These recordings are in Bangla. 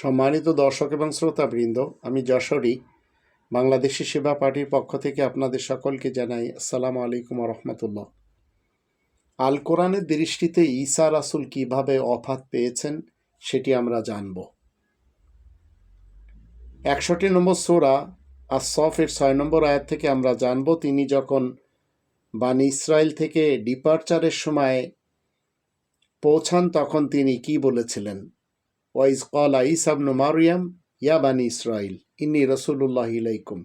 সম্মানিত দর্শক এবং শ্রোতাবৃন্দ, আমি যশোরী, বাংলাদেশি সেবা পার্টির পক্ষ থেকে আপনাদের সকলকে জানাই আসসালামু আলাইকুম রহমতুল্লাহ। আল কোরআনের দৃষ্টিতে ঈসা রাসুল কীভাবে অফাত পেয়েছেন, সেটি আমরা জানব। একষট্টি নম্বর সোরা আর সফের ছয় নম্বর আয়াত থেকে আমরা জানব, তিনি যখন বানি ইসরায়েল থেকে ডিপার্চারের সময় পৌঁছান, তখন তিনি কি বলেছিলেন? ওয়াইজ কলা ইসাবনু মারিয়াম ইয়া বানি ইসরাইল ইন্নি রসুল্লাহ ইলাইকুম।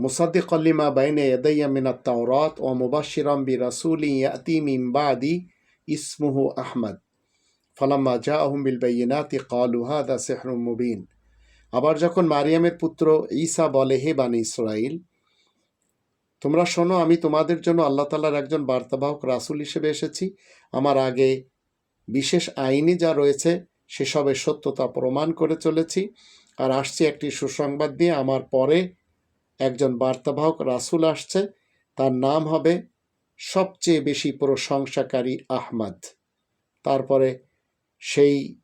মুসাদ্দিক লিমা বাইনে ইয়াদাইয়া মিন আত-তাওরাত ওয়া মুবাশশিরাম বিরাসূলিন ইয়াতি মিন বাদি ইসমুহু আহমদ। ফালাম্মা জাআহুম বিল বাইয়িনাতি ক্বালু হাদা সিহরুম মুবিন। আবার যখন মারিয়ামের পুত্র ঈসা বলে, হে বানি ইসরাইল তোমরা শোনো, আমি তোমাদের জন্য আল্লাহ তালার একজন বার্তাবাহক রাসূল হিসেবে এসেছি। আমার আগে বিশেষ আইনি যা রয়েছে সেসবের সত্যতা প্রমাণ করে চলেছি। আর আসছি একটি সুসংবাদ দিয়ে আমার পরে একজন বার্তাবাহক রাসূল আসছে। তার নাম হবে সবচেয়ে বেশি প্রশংসাকারী আহমদ। তারপরে সেই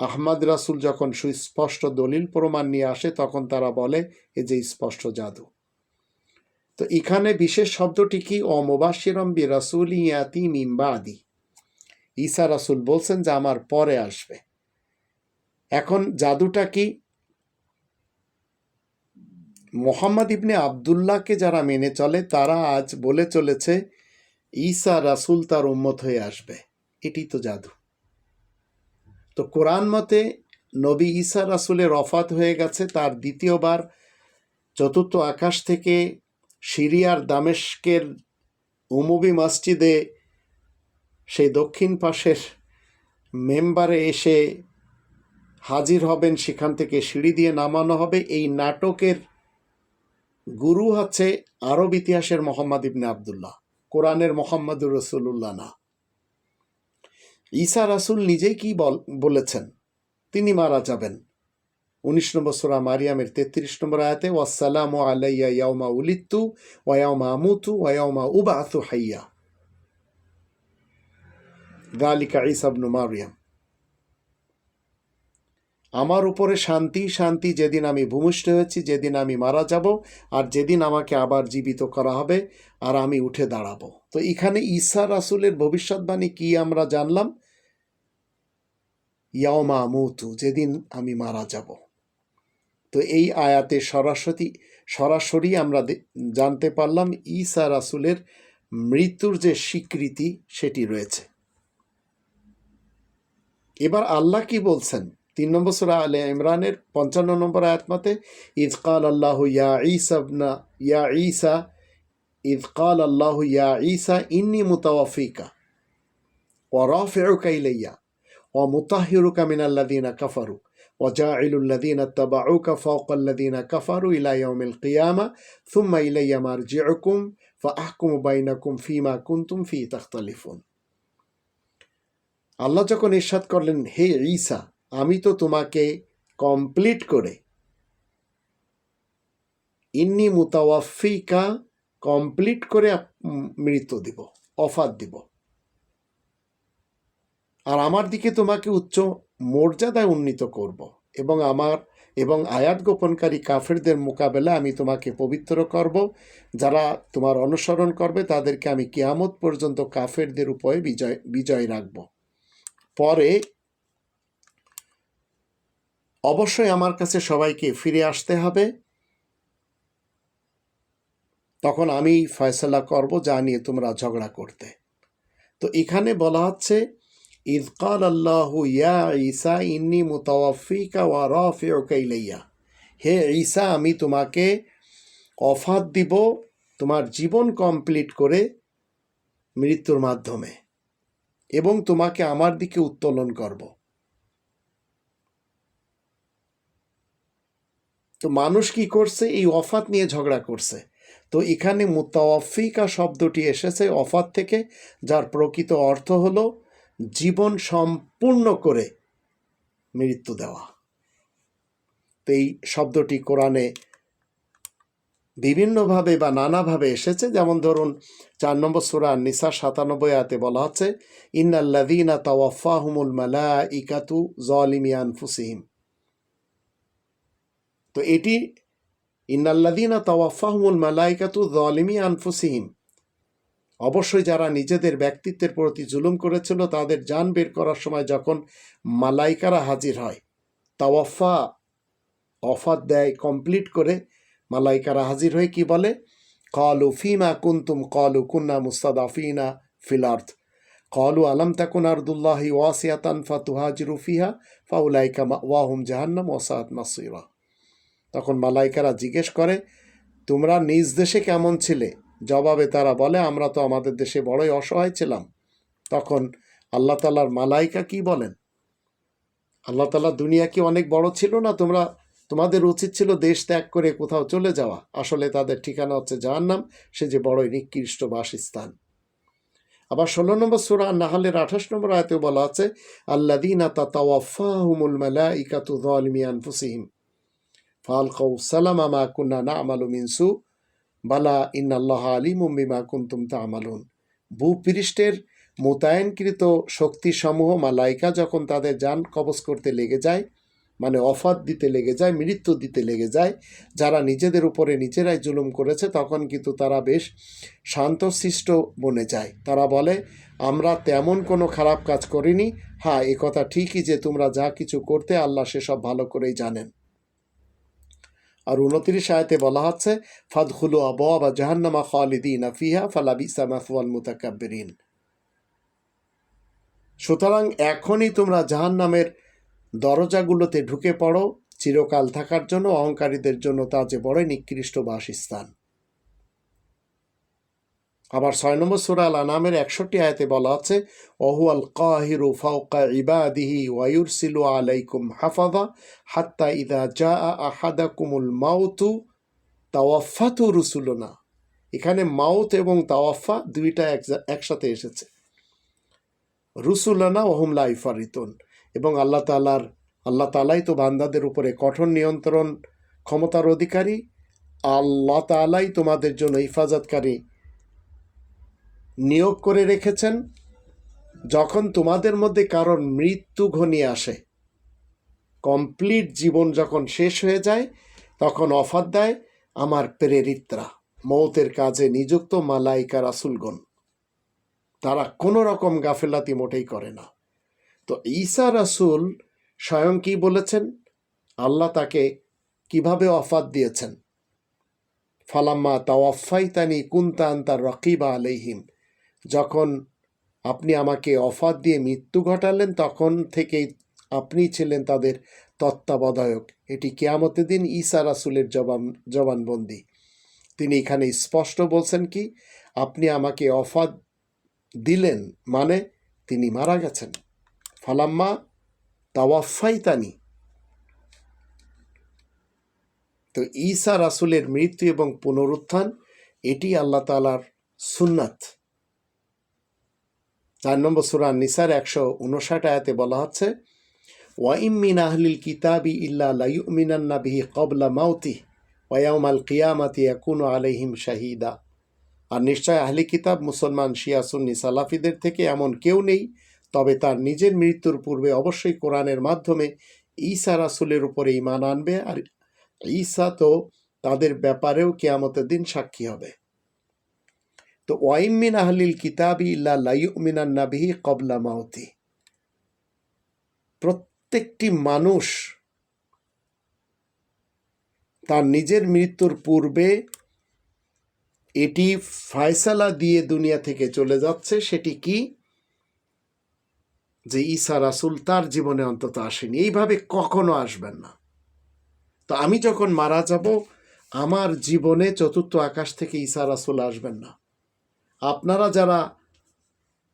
আহমদ রাসুল যখন সুস্পষ্ট দলিল প্রমাণ নিয়ে আসে, তখন তারা বলে, এ যে স্পষ্ট জাদু। তো এখানে বিশেষ শব্দটি কি? অমবাসিরম বি রাসুল ইয়াতি মিম্বা আদি ঈসা রাসুল বলছেন যে, আমার পরে আসবে। এখন জাদুটা কি? মোহাম্মদ ইবনে আবদুল্লাহকে যারা মেনে চলে, তারা আজ বলে চলেছে, ঈসা রাসুল তার উম্মত হয়ে আসবে। এটি তো জাদু। তো কোরআন মতে নবী ঈসা রাসুলের অফাত হয়ে গেছে, তার দ্বিতীয়বার। চতুর্থ আকাশ থেকে সিরিয়ার দামেস্কের উমবি মসজিদে সেই দক্ষিণ পাশের মেম্বারে এসে হাজির হবেন, সেখান থেকে সিঁড়ি দিয়ে নামানো হবে। এই নাটকের গুরু হচ্ছে আরব ইতিহাসের মোহাম্মদ ইবনে আবদুল্লাহ, কোরআনের মোহাম্মদুর রসুল্লাহ না। ঈসা রাসুল নিজেই কি বলেছেন? তিনি মারা যাবেন। উনিশ নম্বর সোরা মারিয়ামের তেত্রিশ নম্বর আয়াতে ওয়াসালাম ও আলাইয়া ইয়াউমা উলিত্তু ওয়াউমা আমুতু ওয়াউমা উবাতু হাইয়া। গালিকা ইসাবনু মারিয়াম। আমার উপরে শান্তি শান্তি যেদিন আমি ভূমিষ্ঠ হয়েছি, যেদিন আমি মারা যাব, আর যেদিন আমাকে আবার জীবিত করা হবে, আর আমি উঠে দাঁড়াবো। তো এখানে ঈসা রাসুলের ভবিষ্যৎবাণী কি আমরা জানলাম? ইয়াওমা মৌতু যেদিন আমি মারা যাব। তো এই আয়াতে সরাসরি সরাসরি আমরা জানতে পারলাম ঈসা রাসুলের মৃত্যুর যে স্বীকৃতি, সেটি রয়েছে। এবার আল্লাহ কি বলছেন? তিন নম্বর সুরা আলে ইমরানের পঞ্চান্ন নম্বর আয়াতমাতে ইজকাল আল্লাহ ইয়া ঈসাবনা ইয়া ঈসা ইজকাল আল্লাহ ইয়া ঈসা ইন্নি মুতাওয়াফিকা ও রাফিউকা ইলাইয়া ও মুতাহিরুকা মিনাল্লাযিনা কাফারু وجاعل الذين اتبعوك فوق الذين كفروا إلى يوم القيامة ثم إلي مرجعكم فأحكم بينكم فيما كنتم فيه تختلفون আল্লাহ যখন ইরশাদ করলেন হে ঈসা আমি তো তোমাকে কমপ্লিট করে ইন্নি মুতাওয়াফিকা কমপ্লিট করে মৃত্যু দিব অফার দিব। আর আমার দিকে তোমাকে উচ্চ মর্যাদায় উন্নীত করব এবং আমার এবং আয়াত গোপনকারী কাফেরদের মোকাবেলা আমি তোমাকে পবিত্র করব। যারা তোমার অনুসরণ করবে, তাদেরকে আমি কিয়ামত পর্যন্ত কাফেরদের উপরে বিজয় বিজয় রাখব। পরে অবশ্যই আমার কাছে সবাইকে ফিরে আসতে হবে। তখন আমি ফয়সলা করব, যা নিয়ে তোমরা ঝগড়া করতে। তো এখানে বলা হচ্ছে ইদকাল আল্লাহ ইয়া ঈসা, ইন্নি মুতাওয়াফিকা ওয়া রাফিউকা ইলাইয়া। হে ঈসা, আমি তোমাকে অফাত দিব, তোমার জীবন কমপ্লিট করে মৃত্যুর মাধ্যমে, এবং তোমাকে আমার দিকে উত্তোলন করব। তো মানুষ কি করছে? এই অফাত নিয়ে ঝগড়া করছে। তো এখানে মুতাওয়াফিকা শব্দটি এসেছে অফাত থেকে, যার প্রকৃত অর্থ হলো জীবন সম্পূর্ণ করে মৃত্যু দেওয়া। তো এই শব্দটি কোরআনে বিভিন্নভাবে বা নানাভাবে এসেছে। যেমন ধরুন, চার নম্বর সুরা নিসা সাতানব্বই আতে বলা হচ্ছে ইন্নাল্লাদিনা তাওয়াফাহুমুল মালা ইকাতু জলিমিয়ান ফুসিহিম তো এটি ইন্নাল্লাদিনা তাওয়াফাহমুল মালাইকাতু জলিমি আনফুসিহিম। অবশ্যই যারা নিজেদের ব্যক্তিত্বের প্রতি জুলুম করেছিল, তাদের যান বের করার সময় যখন মালাইকারা হাজির হয়, তাওয়াফা অফার দেয় কমপ্লিট করে, মালাইকারা হাজির হয়ে কি বলে? কলু ফিমা কুন্তুম, কলু কুন্না মুস্তাদ আফিনা ফিলার্থ কলু আলম তাকুন আরদুল্লাহি ওয়াসিয়াতান ফাতুহাজিরু রুফিহা ফাউলাইকা ওয়াহুম জাহান্নাম ওসাদ মাসিরা। তখন মালাইকারা জিজ্ঞেস করে, তোমরা নিজ দেশে কেমন ছিলে? জবাবে তারা বলে, আমরা তো আমাদের দেশে বড়ই অসহায় ছিলাম। তখন আল্লাহ তালার মালাইকা কি বলেন? আল্লাহ তালা দুনিয়া কি অনেক বড় ছিল না? তোমরা, তোমাদের উচিত ছিল দেশ ত্যাগ করে কোথাও চলে যাওয়া। আসলে তাদের ঠিকানা হচ্ছে জাহান্নাম। সে যে বড়ই নিকৃষ্ট বাসস্থান। আবার ষোলো নম্বর সুরা নাহালের আঠাশ নম্বর আয়তে বলা আছে আল্লাদিনা তাওয়াফাহুমুল মালাইকাতু যালিমি আনফুসিহিম। ফালকাউ সালামা মা কুন্না মিন সু বালা ইন্নাল্লাহ আলিমুম বিমা কুনতুম তা'মালুন ভূপৃষ্ঠের মোতায়েনকৃত শক্তিসমূহ মালাইকা যখন তাদের যান কবজ করতে লেগে যায় মানে অফাত দিতে লেগে যায়, মৃত্যু দিতে লেগে যায়, যারা নিজেদের উপরে নিজেরাই জুলুম করেছে, তখন কিন্তু তারা বেশ শান্তশিষ্ট বনে যায়। তারা বলে, আমরা তেমন কোনো খারাপ কাজ করিনি। হ্যাঁ এ কথা ঠিকই যে তোমরা যা কিছু করতে আল্লাহ সেসব ভালো করেই জানেন। আর উনত্রিশ আয়তে বলা হচ্ছে, ফাদখুলু আবা জাহান্নামা খালিদিন আফিহা ফালাবি মাফওয়াল মুতাকাব্বিরিন। সুতরাং এখনই তোমরা জাহান্নামের দরজাগুলোতে ঢুকে পড়ো, চিরকাল থাকার জন্য, অহংকারীদের জন্য তা যে বড়ই নিকৃষ্ট বাসস্থান। আবার ছয় নম্বর সুরা আল আনামের একষট্টি আয়তে বলা আছে ওহু আল কাহিরু ফাউকা ইবাদিহি ওয়ায়ুরসিলু আলাইকুম হাফাদা হাত্তা ইদা জা আহাদাকুমুল মাউতু তাওয়াফাতু রুসুলনা। এখানে মাউত এবং তাওয়াফা দুইটা এক- একসাথে এসেছে। রুসুলানা ওহম লাইফারিতুন এবং আল্লাহ তালার আল্লাহ তালাই তো বান্দাদের উপরে কঠোর নিয়ন্ত্রণ, ক্ষমতার অধিকারী, আল্লাহ তালাই তোমাদের জন্য হিফাজতকারী। নিয়োগ করে রেখেছেন, যখন তোমাদের মধ্যে কারোর মৃত্যু ঘনিয়ে আসে, কমপ্লিট জীবন যখন শেষ হয়ে যায়, তখন অফার দেয় আমার প্রেরিতরা, মৌতের কাজে নিযুক্ত মালাইকা রাসুলগণ। তারা কোনো রকম গাফেলাতি মোটেই করে না। তো ঈসা রাসুল স্বয়ং কি বলেছেন? আল্লাহ তাকে কীভাবে অফাত দিয়েছেন? ফালাম্মা তাওয়াফাইতানি কুন্তান তার রকিবা আলাইহিম। যখন আপনি আমাকে অফার দিয়ে মৃত্যু ঘটালেন, তখন থেকেই আপনি ছিলেন তাদের তত্ত্বাবধায়ক। এটি কেয়ামতের দিন ঈসা রাসুলের জবান, জবানবন্দি। তিনি এখানে স্পষ্ট বলছেন কি, আপনি আমাকে অফাত দিলেন মানে তিনি মারা গেছেন। ফালাম্মা তাওয়াফাইতানি। তো ঈসা রাসুলের মৃত্যু এবং পুনরুত্থান, এটি আল্লাহ তালার সুন্নাত। চার নম্বর সুরা নিসার একশো উনষাট আয়াতে বলা হচ্ছে ওয়াইম মিন আহলিল কিতাবি ইল্লা লাইউমিনান্না বিহি কবলা মাউতি ওয়াউমাল কিয়ামাতি ইয়াকুনু আলাইহিম শাহিদা। আর নিশ্চয় আহলি কিতাব মুসলমান, শিয়া, সুন্নি, সালাফিদের থেকে এমন কেউ নেই, তবে তার নিজের মৃত্যুর পূর্বে অবশ্যই কোরআনের মাধ্যমে ঈসা রাসুলের উপরে ইমান আনবে, আর ঈসা তো তাদের ব্যাপারেও কেয়ামতের দিন সাক্ষী হবে। তো ওয়াইমিন আহলিল কিতাবি ইল্লা লাইউমিনান নাবিহি কবলা মাউতি। প্রত্যেকটি মানুষ তার নিজের মৃত্যুর পূর্বে এটি ফায়সালা দিয়ে দুনিয়া থেকে চলে যাচ্ছে, সেটি কি? যে ঈসা রাসুল তার জীবনে অন্তত আসেনি। এইভাবে কখনো আসবেন না। তো আমি যখন মারা যাব, আমার জীবনে চতুর্থ আকাশ থেকে ঈসা রাসুল আসবেন না। আপনারা যারা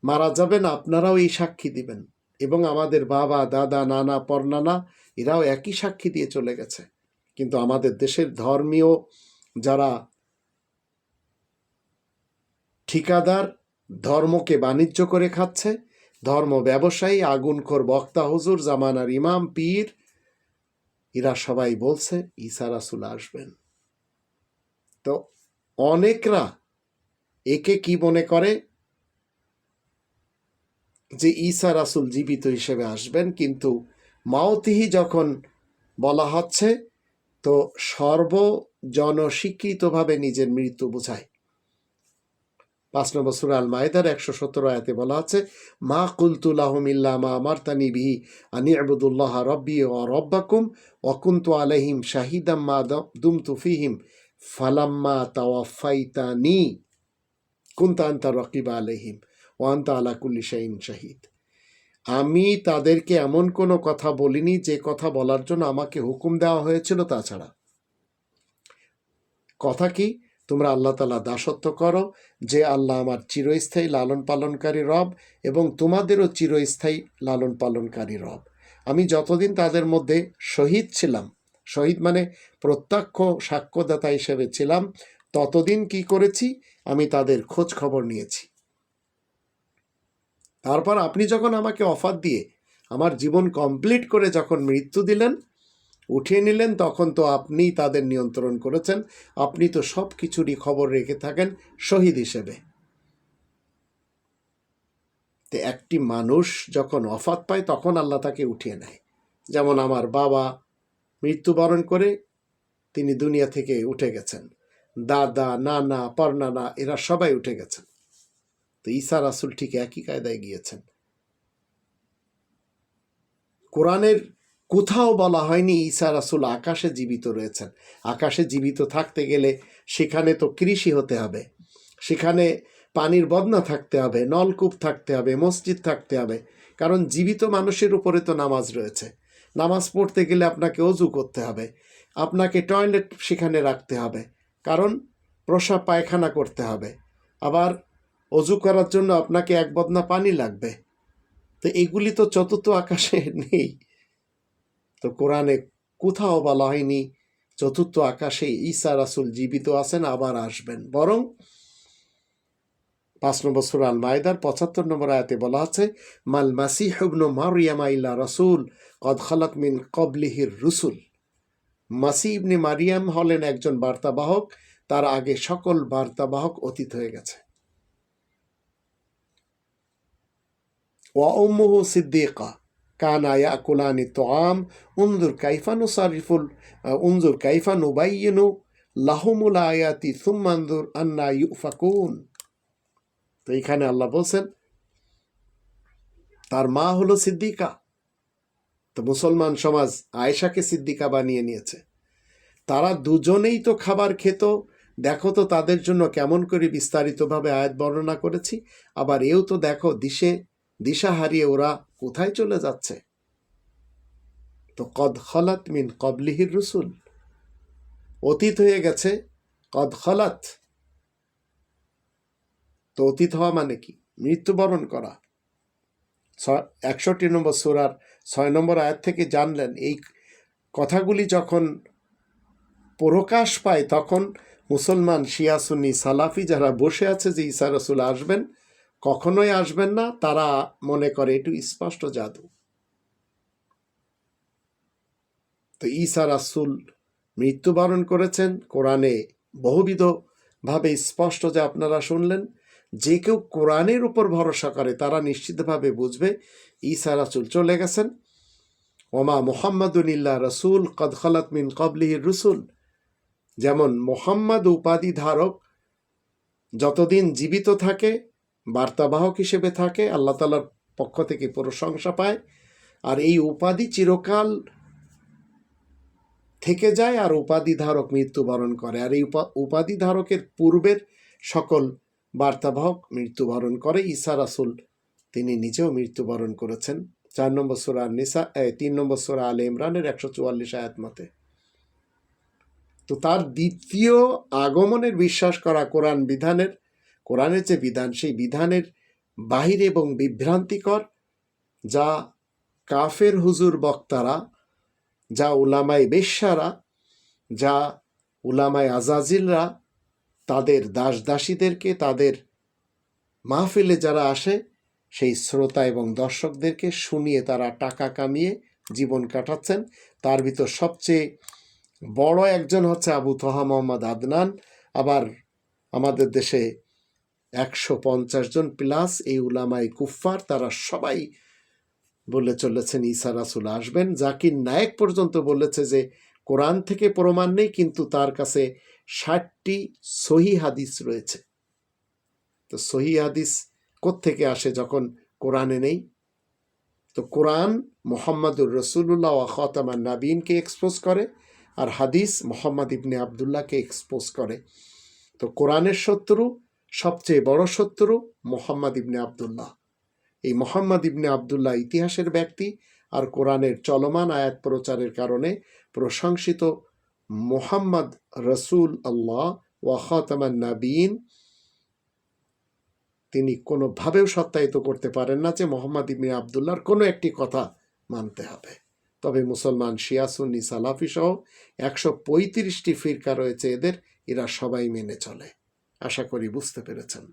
মারা যাবেন, আপনারাও এই সাক্ষী দিবেন। এবং আমাদের বাবা, দাদা, নানা, পরনানা, এরাও একই সাক্ষী দিয়ে চলে গেছে। কিন্তু আমাদের দেশের ধর্মীয় যারা ঠিকাদার, ধর্মকে বাণিজ্য করে খাচ্ছে, ধর্ম ব্যবসায়ী, আগুনখোর বক্তা, হুজুর, জামানার ইমাম, পীর, এরা সবাই বলছে, ঈসা রাসুল আসবেন। তো অনেকরা একে কি মনে করে? যে ঈসা রাসুল জীবিত হিসেবে আসবেন, কিন্তু মাওতিহি যখন বলা হচ্ছে, তো সর্বজনস্বীকৃতভাবে নিজের মৃত্যু বোঝায়। পাঁচ নম্বর সুরা আল মায়েদার একশো সতেরো আয়াতে বলা আছে, মা কুলতুল্লাহম ইল্লা মা আমারতানি বিহি আনি আবুদুল্লাহ রব্বি ও রব্বাকুম অকুন্ত আলহিম শাহিদাম মা দুমতু ফিহিম ফালাম্মা তাওয়াফাইতানি। কুন্তা আন্তা রকিবা আলহিম ও আন্তা আলা কুল্লি শাহিন শাহিদ। আমি তাদেরকে এমন কোনো কথা বলিনি যে কথা বলার জন্য আমাকে হুকুম দেওয়া হয়েছিল তাছাড়া। কথা কি? তোমরা আল্লাহ তালা দাসত্ব করো যে আল্লাহ আমার চিরস্থায়ী লালন পালনকারী রব এবং তোমাদেরও চিরস্থায়ী লালন পালনকারী রব। আমি যতদিন তাদের মধ্যে শহীদ ছিলাম, শহীদ মানে প্রত্যক্ষ সাক্ষ্যদাতা হিসেবে ছিলাম, ততদিন কি করেছি? আমি তাদের খোঁজ খবর নিয়েছি। তারপর আপনি যখন আমাকে অফার দিয়ে আমার জীবন কমপ্লিট করে যখন মৃত্যু দিলেন, উঠিয়ে নিলেন, তখন তো আপনিই তাদের নিয়ন্ত্রণ করেছেন। আপনি তো সব কিছুরই খবর রেখে থাকেন শহীদ হিসেবে। তো একটি মানুষ যখন অফাত পায়, তখন আল্লাহ তাকে উঠিয়ে নেয়। যেমন আমার বাবা মৃত্যুবরণ করে তিনি দুনিয়া থেকে উঠে গেছেন। দাদা, নানা, পরনানা, এরা সবাই উঠে গেছেন। তো ঈসা রাসুল ঠিক একই কায়দায় গিয়েছেন। কোরআনের কোথাও বলা হয়নি ঈসা রাসুল আকাশে জীবিত রয়েছেন। আকাশে জীবিত থাকতে গেলে সেখানে তো কৃষি হতে হবে। সেখানে পানির বদনা থাকতে হবে, নলকূপ থাকতে হবে, মসজিদ থাকতে হবে। কারণ জীবিত মানুষের উপরে তো নামাজ রয়েছে। নামাজ পড়তে গেলে আপনাকে অজু করতে হবে। আপনাকে টয়লেট সেখানে রাখতে হবে। কারণ প্রসাব পায়খানা করতে হবে। আবার অজু করার জন্য আপনাকে এক বদনা পানি লাগবে। তো এগুলি তো চতুর্থ আকাশে নেই। তো কোরআনে কোথাও বলা হয়নি, চতুর্থ আকাশে ঈসা রাসুল জীবিত আছেন, আবার আসবেন। বরং পাঁচ নম্বর সুরাল মায়দার পঁচাত্তর নম্বর আয়াতে বলা আছে, মাল মাসিহ ইবনু মারিয়ামা ইল্লা রাসুল, কদ খালাত মিন কবলিহির রুসুল। মাসি ইবনে মারিয়াম হলেন একজন বার্তাবাহক। তার আগে সকল বার্তাবাহক অতীত হয়ে গেছে। ওয়া উম্মুহু সিদ্দিকা, কানা ইয়াকুলানি তোআম, উনজুর কাইফা নুসারিফুল উনজুর কাইফা নুবাইয়িনু, লাহুমুল আয়াতি সুম্মানজুর আন্না ইউফাকুন। তো এখানে আল্লাহ বলছেন, তার মা হলো সিদ্দিকা। তো মুসলমান সমাজ আয়েশাকে সিদ্দিকা বানিয়ে নিয়েছে। তারা দুজনেই তো খাবার খেত। দেখো তো তাদের জন্য কেমন করে বিস্তারিতভাবে আয়াত বর্ণনা করেছি। আবার এও তো দেখো দিশে, দিশা হারিয়ে ওরা কোথায় চলে যাচ্ছে। তো কদ খলাত মিন কবলিহির রসুল। অতীত হয়ে গেছে কদ খলাত। তো অতীত হওয়া মানে কি? মৃত্যুবরণ করা। একষট্টি নম্বর সুরার ছয় নম্বর আয়াত থেকে জানলেন, এই কথাগুলি যখন প্রকাশ পায় তখন মুসলমান শিয়াসুন্নি সালাফি যারা বসে আছে যে ঈসা রসুল আসবেন, কখনোই আসবেন না, তারা মনে করে একটু স্পষ্ট জাদু। তো ঈসা রাসুল মৃত্যুবরণ করেছেন, কোরআনে বহুবিধভাবে স্পষ্ট যে আপনারা শুনলেন যে কেউ কোরআনের উপর ভরসা করে, তারা নিশ্চিতভাবে বুঝবে, ঈসা রাসুল চলে গেছেন। ওমা মোহাম্মদুল্লাহ রসুল কদ খালাত মিন কবলিহির রসুল। যেমন মোহাম্মদ উপাধি ধারক, যতদিন জীবিত থাকে, বার্তাবাহক হিসেবে থাকে, আল্লাহ তালার পক্ষ থেকে প্রশংসা পায়, আর এই উপাধি চিরকাল থেকে যায় আর উপাধি ধারক মৃত্যুবরণ করে। আর এই উপাধি ধারকের পূর্বের সকল বার্তাবাহক মৃত্যুবরণ করে ঈসা রাসুল। তিনি নিজেও মৃত্যুবরণ করেছেন। চার নম্বর সোরা নিসা তিন নম্বর সোরা আলে ইমরানের একশো চুয়াল্লিশ আয়াত মতে। তো তার দ্বিতীয় আগমনের বিশ্বাস করা কোরআন বিধানের, কোরআনের যে বিধান, সেই বিধানের বাহির এবং বিভ্রান্তিকর যা কাফের হুজুর বক্তারা, যা উলামায় বেশ্যারা, যা উলামায় আজাজিলরা তাদের দাস দাসীদেরকে তাদের মাহফিলে যারা আসে, সেই শ্রোতা এবং দর্শকদেরকে শুনিয়ে তারা টাকা কামিয়ে জীবন কাটাচ্ছেন। তার ভিতর সবচেয়ে বড় একজন হচ্ছে আবু তোহা মোহাম্মদ আদনান। আবার আমাদের দেশে একশো পঞ্চাশ জন প্লাস এই উলামাই কুফফার, তারা সবাই বলে চলেছেন, ঈসা রাসুল আসবেন। জাকির নায়েক পর্যন্ত বলেছে যে কোরআন থেকে প্রমাণ নেই, কিন্তু তার কাছে ষাটটি সহি হাদিস রয়েছে। তো সহি হাদিস থেকে আসে যখন কোরআনে নেই? তো কোরআন মোহাম্মদুর রসুল্লাহ খতামান নাবিনকে এক্সপোজ করে আর হাদিস মোহাম্মদ ইবনে আবদুল্লাহকে এক্সপোজ করে। তো কোরআনের শত্রু, সবচেয়ে বড় শত্রু মোহাম্মদ ইবনে আবদুল্লাহ। এই মোহাম্মদ ইবনে আবদুল্লাহ ইতিহাসের ব্যক্তি আর কোরআনের চলমান আয়াত প্রচারের কারণে প্রশংসিত মোহাম্মদ রসুল আল্লাহ ওয়াখাতামান নাবিন তিনি কোনোভাবেও সত্যায়িত করতে পারেন না যে মোহাম্মদ ইবনে আবদুল্লাহর কোনো একটি কথা মানতে হবে। তবে মুসলমান শিয়াসুন্নি সালাফি সহ একশো পঁয়ত্রিশটি ফিরকা রয়েছে এদের, এরা সবাই মেনে চলে। আশা করি বুঝতে পেরেছেন।